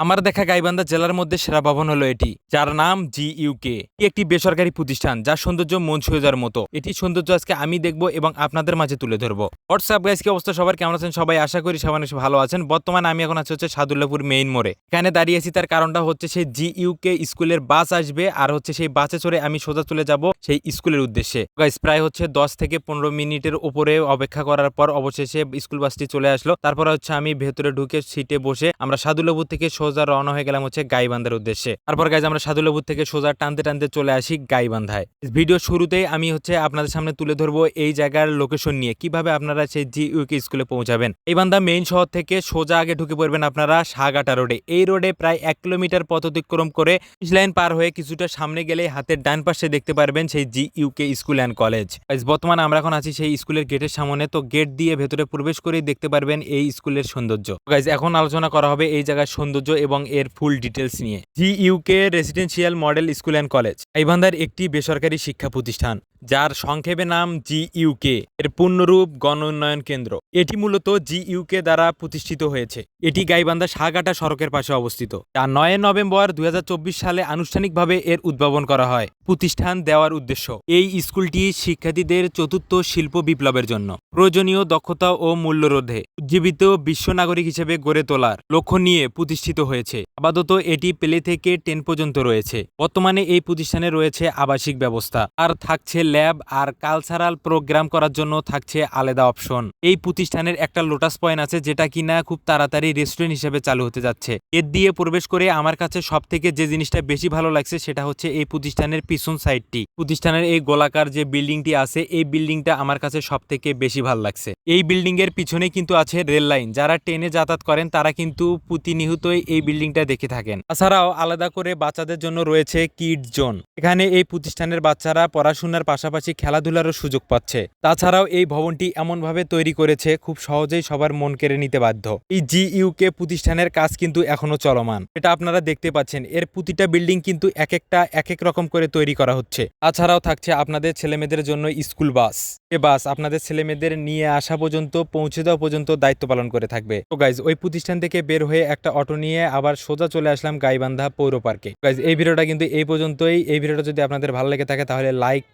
আমার দেখা গাইবান্ধা জেলার মধ্যে সেরা ভবন হলো এটি, যার নাম জি ইউকে একটি বেসরকারি প্রতিষ্ঠান যার সৌন্দর্য মন ছুঁয়ে যাওয়ার মতো। এটি সৌন্দর্য আজকে আমি দেখব এবং আপনাদের মাঝে তুলে ধরবো। হোয়াটসঅ্যাপ গাইজ কি অবস্থা? সবার কেমন আছেন? সবাই আশা করি সবাই ভালো আছেন। বর্তমানে আমি এখন আছি হচ্ছে সাদুল্লাপুর মেইন মোড়ে। এখানে দাঁড়িয়ে আছি, তার কারণটা হচ্ছে সেই জি ইউকে স্কুলের বাস আসবে আর হচ্ছে সেই বাসে চড়ে আমি সোজা চলে যাব সেই স্কুলের উদ্দেশ্যে। গাইজ প্রায় হচ্ছে দশ থেকে পনেরো মিনিটের উপরে অপেক্ষা করার পর অবশেষে স্কুল বাসটি চলে আসলো। তারপর হচ্ছে আমি ভেতরে ঢুকে সিটে বসে আমরা সাদুল্লাপুর থেকে সোজা রওনা হয়ে গেলাম হচ্ছে গাইবান্ধার উদ্দেশ্যে। তারপর গাইজ আমরা সাদুল্লাপুর থেকে সোজা টানতে টানতে চলে আসি গাইবান্ধায়। ভিডিও শুরুতেই আমি হচ্ছে আপনাদের সামনে তুলে ধরবো এই জায়গার লোকেশন নিয়ে। কীভাবে আপনারা সেই জি ইউকে স্কুলে পৌঁছাবেন? এই বান্ধা মেইন শহর থেকে সোজা আগে ঢুকে পড়বেন আপনারা সাগাটা রোডে এই রোডে প্রায় এক কিলোমিটার পথ অতিক্রম করে লাইন পার হয়ে কিছুটা সামনে গেলে হাতের ডান পাশে দেখতে পারবেন সেই G UK school and college বর্তমানে আমরা এখন আছি সেই স্কুলের গেটের সামনে। তো গেট দিয়ে ভেতরে প্রবেশ করেই দেখতে পারবেন এই স্কুলের সৌন্দর্য। গাইজ এখন আলোচনা করা হবে এই জায়গার সৌন্দর্য এবং এর ফুল ডিটেলস নিয়ে। G, UK residential model school and college গাইবান্ধার একটি বেসরকারি শিক্ষা প্রতিষ্ঠান। যার সংক্ষেপে নাম জি ইউকে এর পূর্ণরূপ গণ উন্নয়ন কেন্দ্র। এটি মূলত জি ইউকে দ্বারা প্রতিষ্ঠিত হয়েছে। এটি গাইবান্ধা সাগাটা সড়কের পাশে অবস্থিত। তা নয় নভেম্বর দুই হাজার চব্বিশ সালে আনুষ্ঠানিকভাবে এর উদ্ভাবন করা হয়। প্রতিষ্ঠান দেওয়ার উদ্দেশ্য, এই স্কুলটি শিক্ষার্থীদের চতুর্থ শিল্প বিপ্লবের জন্য। প্রয়োজনীয় দক্ষতা ও মূল্যরোধে উজ্জীবিত বিশ্ব নাগরিক হিসেবে গড়ে তোলার লক্ষ্য নিয়ে প্রতিষ্ঠিত হয়েছে। আপাতত এটি প্লে থেকে টেন পর্যন্ত রয়েছে। বর্তমানে এই প্রতিষ্ঠানে রয়েছে আবাসিক ব্যবস্থা। আর থাকছে ল্যাব আর কালচারাল প্রোগ্রাম করার জন্য থাকছে আলাদা অপশন। এই প্রতিষ্ঠানের একটা লোটাস পয়েন্ট আছে যেটা কিনা খুব তাড়াতাড়ি রেস্টুরেন্ট হিসেবে চালু হতে যাচ্ছে। এর দিয়ে প্রবেশ করে আমার কাছে সব থেকে যে জিনিসটা বেশি ভালো লাগছে সেটা হচ্ছে এই প্রতিষ্ঠানের পিছন সাইডটি। প্রতিষ্ঠানের এই গোলাকার যে বিল্ডিংটি আছে, এই বিল্ডিংটা আমার কাছে সব থেকে বেশি ভালো লাগছে। এই বিল্ডিং এর পিছনে কিন্তু আছে রেল লাইন। যারা ট্রেনে যাতায়াত করেন, তারা কিন্তু প্রতিনিয়তই এই বিল্ডিংটা দেখে থাকেন। তাছাড়াও আলাদা করে বাচ্চাদের জন্য রয়েছে কিড জোন। এখানে এই প্রতিষ্ঠানের বাচ্চারা পড়াশোনার পাশাপাশি খেলাধুলারও সুযোগ পাচ্ছে। তাছাড়াও এই ভবনটি এমনভাবে তৈরি করেছে, খুব সহজেই সবার মন কেড়ে নিতে বাধ্য। এই জি ইউকে প্রতিষ্ঠানের কাজ কিন্তু এখনও চলমান। এটা আপনারা দেখতে পাচ্ছেন, এর প্রতিটা বিল্ডিং কিন্তু এক একটা এক এক রকম করে তৈরি করা হচ্ছে। তাছাড়াও থাকছে আপনাদের ছেলেমেয়েদের জন্য স্কুল বাস। এ বাস আপনাদের ছেলেমেয়েদের নিয়ে আসা পর্যন্ত, পৌঁছে দেওয়া পর্যন্ত দায়িত্ব পালন করে থাকবে। তো গাইজ ওই প্রতিষ্ঠান থেকে বের হয়ে একটা অটো নিয়ে আবার সোজা চলে আসলাম গাইবান্ধা পৌর পার্কে। গাইজ এই ভিডিওটা কিন্তু এই পর্যন্তই। এই ভিডিওটা যদি আপনাদের ভালো লেগে থাকে তাহলে লাইক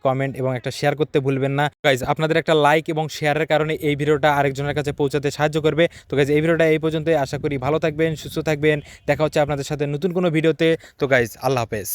এবং একটা শেয়ার করতে ভুলবেন না। গাইজ আপনাদের একটা লাইক এবং শেয়ারের কারণে এই ভিডিওটা আরেকজনের কাছে পৌঁছাতে সাহায্য করবে। তো গাইজ এই ভিডিওটা এই পর্যন্তই। আশা করি ভালো থাকবেন, সুস্থ থাকবেন। দেখা হচ্ছে আপনাদের সাথে নতুন কোনো ভিডিওতে। তো গাইজ আল্লাহ হাফেজ।